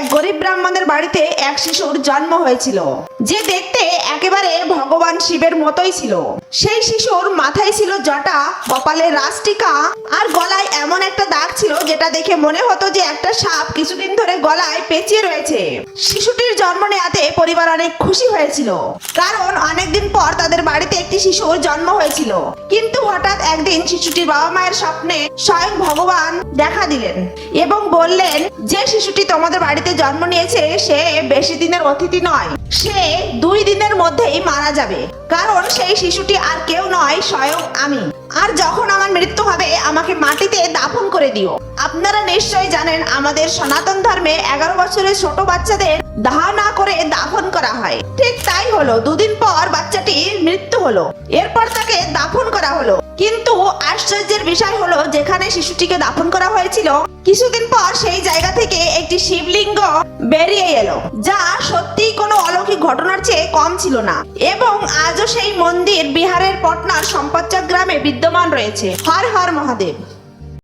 এক গরিব ব্রাহ্মণের বাড়িতে এক শিশুর জন্ম হয়েছিল। যে দেখতে একেবারে ভগবান শিবের মতোই ছিল। সেই শিশুর মাথায় ছিল জটা, কপালে রাস্টিকা আর গলায় এমন একটা দাগ ছিল যেটা দেখে মনে হতো যে একটা সাপ কিছুদিন ধরে গলায় পেঁচিয়ে রয়েছে। শিশুটির জন্ম নেওয়াতে পরিবার অনেক খুশি হয়েছিল। কারণ অনেকদিন পর তাদের বাড়িতে একটি শিশুর জন্ম হয়েছিল। কিন্তু হঠাৎ একদিন শিশুটির বাবা মায়ের স্বপ্নে স্বয়ং ভগবান দেখা দিলেন এবং বললেন, যে শিশুটি তোমাদের বাড়িতে জন্ম নিয়েছে, সে বেশি দিনের অতিথি নয়। সে দুই দিনের মধ্যেই মারা যাবে। কারণ সেই শিশুটি আর কেউ নয়, স্বয়ং আমি। আর যখন আমার মৃত্যু করে দিও। আপনারা নিশ্চয়ই জানেন, আমাদের সনাতন ধর্মে এগারো বছরের ছোট বাচ্চাদের দাহ না করে দাফন করা হয়। ঠিক তাই হলো, দুদিন পর বাচ্চাটির মৃত্যু হলো। এরপর তাকে দাফন করা হলো। কিন্তু আশ্চর্যের বিষয় হলো, যেখানে শিশুটিকে দাফন করা হয়েছিল, কিছুদিন পর সেই জায়গা থেকে একটি শিবলিঙ্গ বেরিয়ে এলো, যা সত্যি কোনো অলৌকিক ঘটনার চেয়ে কম ছিল না। এবং আজও সেই মন্দির বিহারের পটনার সম্পচ্চক গ্রামে বিদ্যমান রয়েছে। হর হর মহাদেব।